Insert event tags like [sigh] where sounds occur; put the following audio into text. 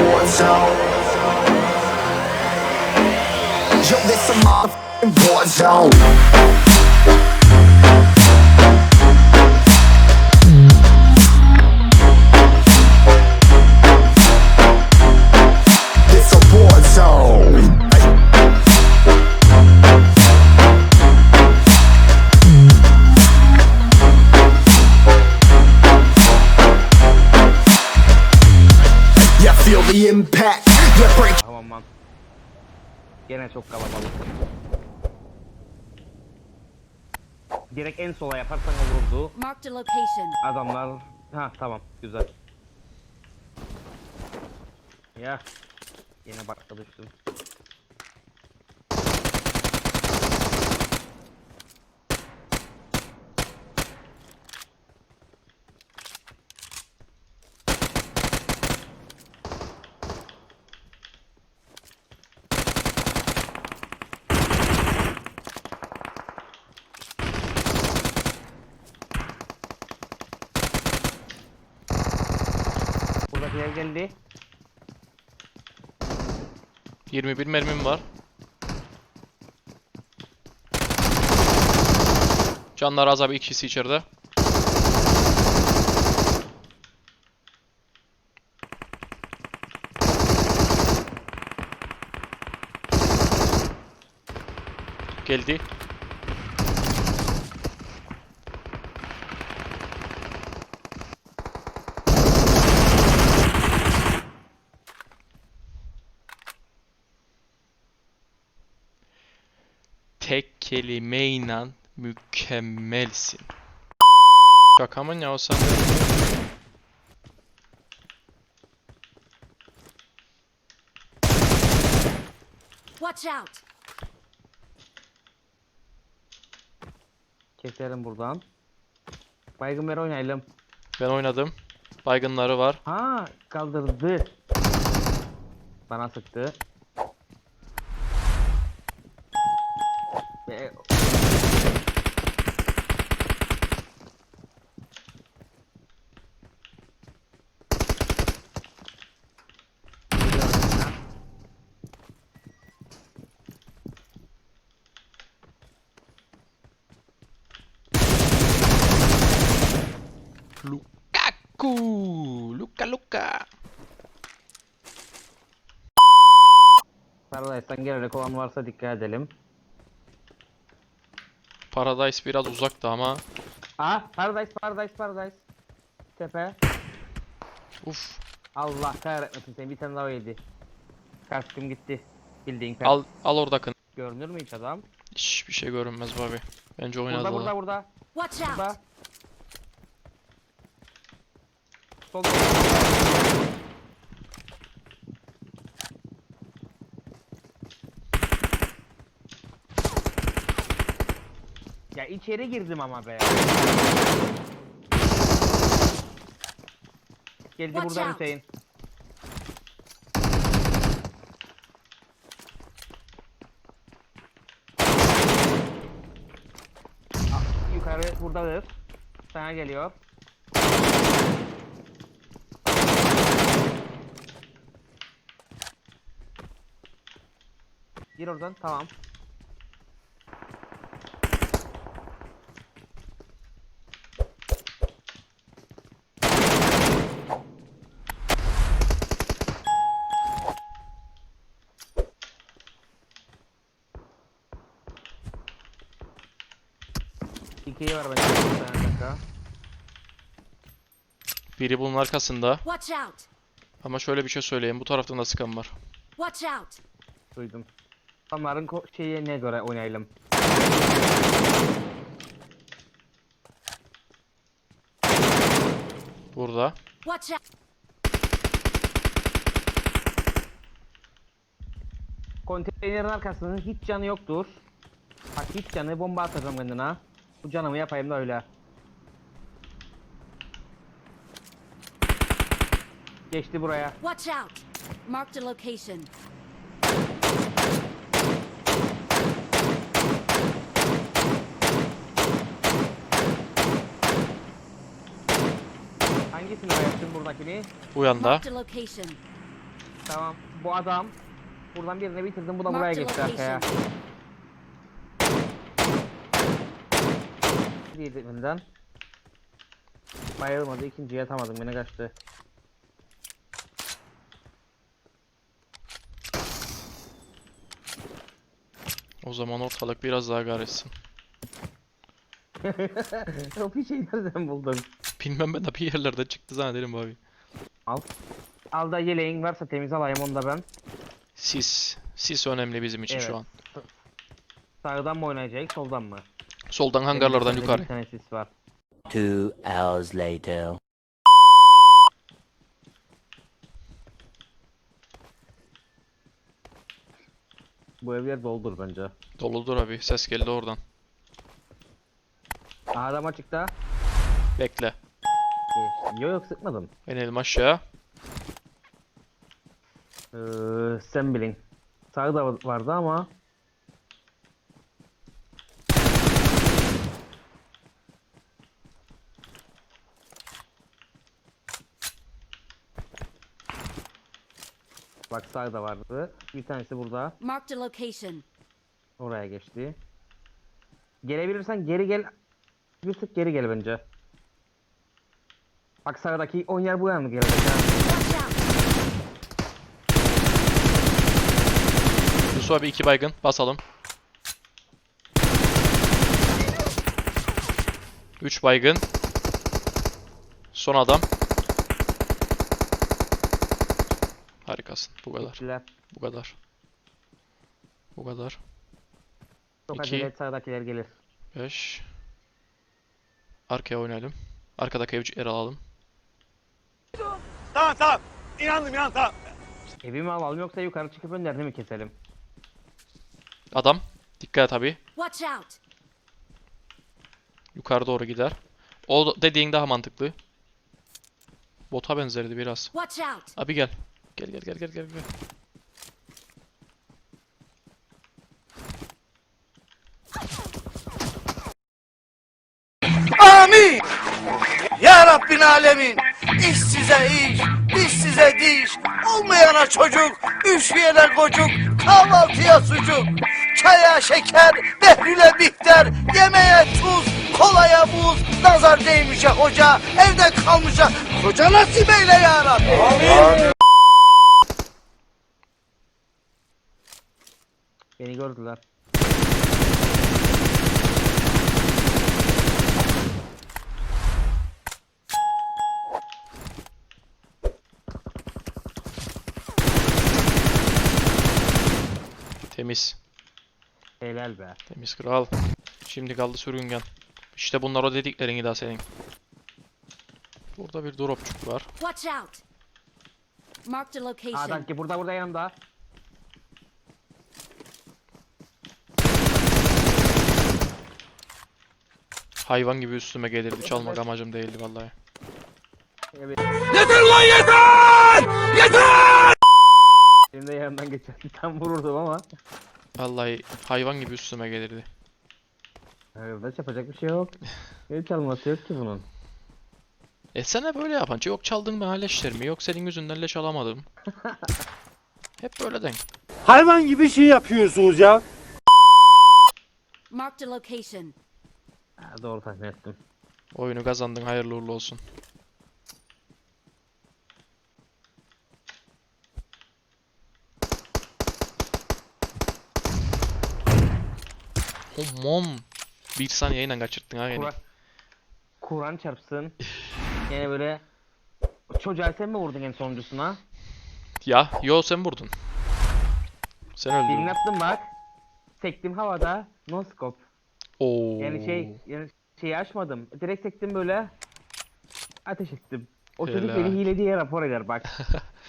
boards out. Yo, this a motherfucking war zone. İmpact. Yeah, break Tamam lan. Gene çok kalabalık. Direkt en sola yaparsan vururdu. Marked a location. Adamlar... Ha tamam güzel. Ya. Yine bakta düştüm. Buradakiler geldi. 21 mermim var. Canlar az abi ikisi içeride. Geldi. Tek kelimeyle mükemmelsin. Şaka mı ya o de? Watch out! Keselim buradan. Baygın ver oynayalım. Ben oynadım. Baygınları var. Ha kaldırdı. Bana sıktı. Lukaku! Luka Luka! Paradise'dan gelerek olan varsa dikkat edelim. Paradise biraz uzaktı ama. Ah Paradise Paradise Paradise. Tepe. Uf. Allah kahretmesin seni bir tane daha yedi. Kaskım gitti. Bildiğin kask. Al al oradakın. Görünür mü hiç adam? Hiçbir şey görünmez abi. Bence oynadı Burada burada o. burada. Watch out! Burada. Solda. Ya içeri girdim ama be. Geldi Watch buradan out. Hüseyin. Ah, Yukarı buradadır. Sana geliyor. Gir oradan tamam. İkiye var bence. Bir tane dakika. Biri bunun arkasında. Watch out! Ama şöyle bir şey söyleyeyim. Bu taraftan da sıkan var. Watch out! Duydum. Onların ko- şeyine göre oynayalım. Burada. Watch out! Konteynerin arkasının hiç canı yoktur. Bak hiç canı bomba atacağım kendine. Bu canımı yapayım da öyle. Geçti buraya. Watch out! Marked a location. Hangisini bayılttın buradakini? Bu yanda. Marked a location. Tamam. Bu adam. Buradan birini bitirdim. Bu da buraya Marked a geçti arkaya. location. Bir dibinden. Bayılmadı. ikinciyi atamadım. Yine kaçtı. O zaman ortalık biraz daha karışsın. [laughs] o bir şey nereden buldun? Bilmem ben de bir yerlerde çıktı zannederim abi. Al. Al da yeleğin varsa temiz alayım onu da ben. Sis. Sis önemli bizim için Evet. şu an. Sağdan mı oynayacak, soldan mı? Soldan hangarlardan Benim yukarı. Bir tane sis var. Two hours later. Bu evler doldur bence. Doludur abi. Ses geldi oradan. Adam açıkta. Bekle. Geçti. Yok yok sıkmadım. İnelim aşağı. Ee, sen bilin. Sağda vardı ama. Bak sağda vardı. Bir tanesi burada. Marked a location. Oraya geçti. Gelebilirsen geri gel. Bir tık geri gel bence. Bak sağdaki oynar bu yana gelecek! Yusuf abi iki baygın. Basalım. Üç baygın. Son adam. Harikasın. Bu kadar. Bu kadar. Bu kadar. Çok İki. acele sağdakiler gelir. 5. Arkaya oynayalım. Arkadaki evcileri alalım. Tamam tamam. İnandım inandım tamam. Evi mi alalım yoksa yukarı çıkıp önlerini mi keselim? Adam. Dikkat et abi. Watch out! Yukarı doğru gider. O dediğin daha mantıklı. Bota benzerdi biraz. Watch out! Abi gel. Gel gel gel gel gel gel. Amin. Ya Rabbin alemin. İş size iş, iş size diş. Olmayana çocuk, üşüyene kocuk, kahvaltıya sucuk. Çaya şeker, behlüle bihter, yemeğe tuz, kolaya buz, nazar değmişe hoca, evde kalmışa koca nasip eyle ya Rabbi. Beni gördüler. Temiz. Helal be. Temiz kral. Şimdi kaldı sürüngen. İşte bunlar o dediklerin daha senin. Burada bir dropçuk var. Watch out! Marked a location. Adam ki burada burada yanımda. Hayvan gibi üstüme gelirdi. Çalmak amacım değildi vallahi. Evet. Yeter lan yeter! Yeter! Benim de yanımdan geçerdi. [laughs] Tam vururdum ama. Vallahi hayvan gibi üstüme gelirdi. Arkadaş yapacak bir şey yok. [laughs] Ev çalması yok ki bunun. Etsene böyle yapan. Yok çaldın mı leşlerimi, yok senin yüzünden leş alamadım. [laughs] Hep böyle denk. Hayvan gibi şey yapıyorsunuz ya. Marked a location. Ha, doğru tahmin ettim. Oyunu kazandın hayırlı uğurlu olsun. Homom. Bir saniyeyle kaçırttın ha beni. Kur'an, Kur'an çarpsın. Yani böyle çocuğa sen mi vurdun en sonuncusuna? Ya yo sen vurdun. Sen öldürdün. Birini attım bak. Sektim havada. No scope. Oo. Yani şey yani şeyi açmadım. Direkt sektim böyle. Ateş ettim. O çocuk Helal. beni hile diye rapor eder bak. [laughs]